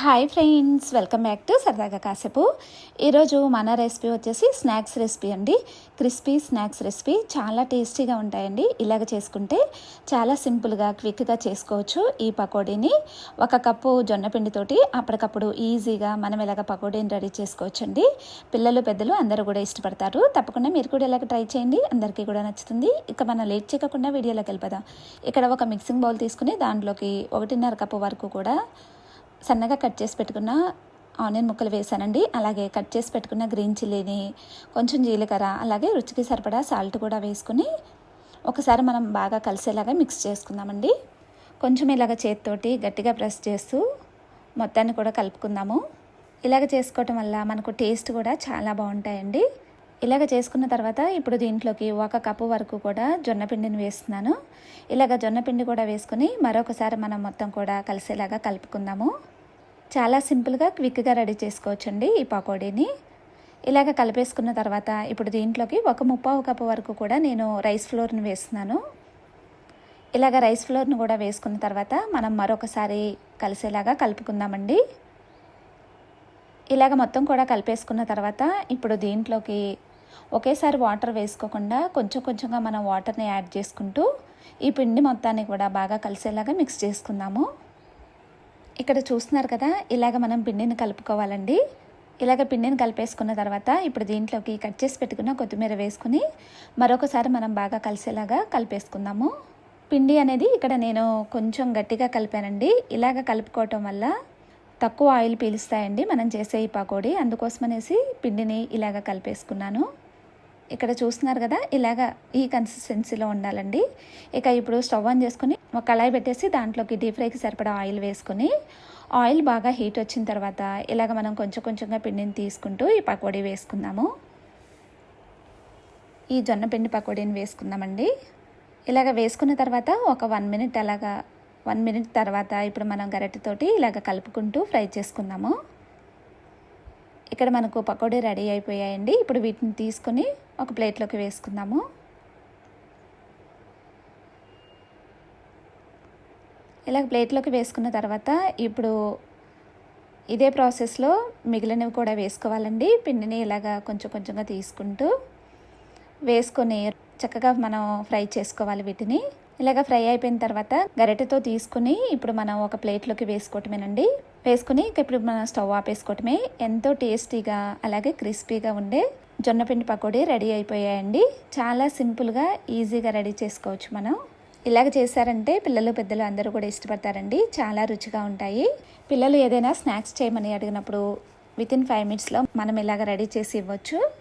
Hi friends welcome back to సరదాగా కాసేపు ఈరోజు మన రెసిపీ వచ్చేసి స్నాక్స్ రెసిపీ అండి. క్రిస్పీ స్నాక్స్ రెసిపీ చాలా టేస్టీగా ఉంటాయండి. ఇలాగ చేసుకుంటే చాలా సింపుల్గా క్విక్గా చేసుకోవచ్చు ఈ పకోడీని. ఒక కప్పు జొన్నపిండితోటి అప్పటికప్పుడు ఈజీగా మనం ఇలాగ పకోడీని రెడీ చేసుకోవచ్చు అండి పిల్లలు పెద్దలు అందరూ కూడా ఇష్టపడతారు. తప్పకుండా మీరు కూడా ఇలాగ ట్రై చేయండి. అందరికీ కూడా నచ్చుతుంది. ఇక మనం లేట్ చేయకుండా వీడియోలోకి వెళ్ళిపోదాం. ఇక్కడ ఒక మిక్సింగ్ బౌల్ తీసుకుని దాంట్లోకి ఒకటిన్నర కప్పు వరకు కూడా సన్నగా కట్ చేసి పెట్టుకున్న ఆనియన్ ముక్కలు వేసానండి. అలాగే కట్ చేసి పెట్టుకున్న గ్రీన్ చిల్లీని కొంచెం జీలకర్ర అలాగే రుచికి సరిపడా సాల్ట్ కూడా వేసుకుని ఒకసారి మనం బాగా కలిసేలాగా మిక్స్ చేసుకుందామండి. కొంచెం ఇలాగ చేతితోటి గట్టిగా ప్రెస్ చేస్తూ మొత్తాన్ని కూడా కలుపుకుందాము. ఇలాగ చేసుకోవటం వల్ల మనకు టేస్ట్ కూడా చాలా బాగుంటాయండి. ఇలాగ చేసుకున్న తర్వాత ఇప్పుడు దీంట్లోకి ఒక కప్పు వరకు కూడా జొన్నపిండిని వేస్తున్నాను. ఇలాగ జొన్నపిండి కూడా వేసుకుని మరొకసారి మనం మొత్తం కూడా కలిసేలాగా కలుపుకుందాము. చాలా సింపుల్గా క్విక్గా రెడీ చేసుకోవచ్చండి ఈ పకోడీని. ఇలాగ కలిపేసుకున్న తర్వాత ఇప్పుడు దీంట్లోకి ఒక ముప్పావు కప్పు వరకు కూడా నేను రైస్ ఫ్లోర్ని వేస్తున్నాను. ఇలాగ రైస్ ఫ్లోర్ని కూడా వేసుకున్న తర్వాత మనం మరొకసారి కలిసేలాగా కలుపుకుందామండి. ఇలాగ మొత్తం కూడా కలిపేసుకున్న తర్వాత ఇప్పుడు దీంట్లోకి ఒకేసారి వాటర్ వేసుకోకుండా కొంచెం కొంచెంగా మనం వాటర్ని యాడ్ చేసుకుంటూ ఈ పిండి మొత్తాన్ని కూడా బాగా కలిసేలాగా మిక్స్ చేసుకుందాము. ఇక్కడ చూస్తున్నారు కదా ఇలాగ మనం పిండిని కలుపుకోవాలండి. ఇలాగ పిండిని కలిపేసుకున్న తర్వాత ఇప్పుడు దీంట్లోకి కట్ చేసి పెట్టుకున్న కొత్తిమీర వేసుకుని మరొకసారి మనం బాగా కలిసేలాగా కలిపేసుకుందాము. పిండి అనేది ఇక్కడ నేను కొంచెం గట్టిగా కలిపానండి. ఇలాగ కలుపుకోవటం వల్ల తక్కువ ఆయిల్ పీలుస్తాయండి మనం చేసే ఈ పకోడీ. అందుకోసమనేసి పిండిని ఇలాగ కలిపేసుకున్నాను. ఇక్కడ చూస్తున్నారు కదా ఇలాగ ఈ కన్సిస్టెన్సీలో ఉండాలండి. ఇక ఇప్పుడు స్టవ్ ఆన్ చేసుకుని ఒక కళాయి పెట్టేసి దాంట్లోకి డీప్ ఫ్రైకి సరిపడా ఆయిల్ వేసుకొని ఆయిల్ బాగా హీట్ వచ్చిన తర్వాత ఇలాగ మనం కొంచెం కొంచెంగా పిండిని తీసుకుంటూ ఈ పకోడీ వేసుకుందాము. ఈ జొన్న పిండి పకోడీని వేసుకుందామండి. ఇలాగ వేసుకున్న తర్వాత ఒక వన్ మినిట్ అలాగా వన్ మినిట్ తర్వాత ఇప్పుడు మనం గరిటెతోటి ఇలాగ కలుపుకుంటూ ఫ్రై చేసుకుందాము. ఇక్కడ మనకు పకోడీ రెడీ అయిపోయాయండి. ఇప్పుడు వీటిని తీసుకొని ఒక ప్లేట్లోకి వేసుకుందాము. ఇలా ప్లేట్లోకి వేసుకున్న తర్వాత ఇప్పుడు ఇదే ప్రాసెస్లో మిగిలినవి కూడా వేసుకోవాలండి. పిండిని ఇలాగా కొంచెం కొంచెంగా తీసుకుంటూ వేసుకొని చక్కగా మనం ఫ్రై చేసుకోవాలి వీటిని. ఇలాగ ఫ్రై అయిపోయిన తర్వాత గరిటెతో తీసుకుని ఇప్పుడు మనం ఒక ప్లేట్లోకి వేసుకోవటమేనండి. వేసుకుని ఇప్పుడు మనం స్టవ్ ఆపేసుకోవటమే. ఎంతో టేస్టీగా అలాగే క్రిస్పీగా ఉండే జొన్నపిండి పకోడీ రెడీ అయిపోయాయండి. చాలా సింపుల్గా ఈజీగా రెడీ చేసుకోవచ్చు మనం. ఇలాగ చేశారంటే పిల్లలు పెద్దలు అందరూ కూడా ఇష్టపడతారండి. చాలా రుచిగా ఉంటాయి. పిల్లలు ఏదైనా స్నాక్స్ చేయమని అడిగినప్పుడు విత్ ఇన్ ఫైవ్ మినిట్స్లో మనం ఇలాగ రెడీ చేసి ఇవ్వచ్చు.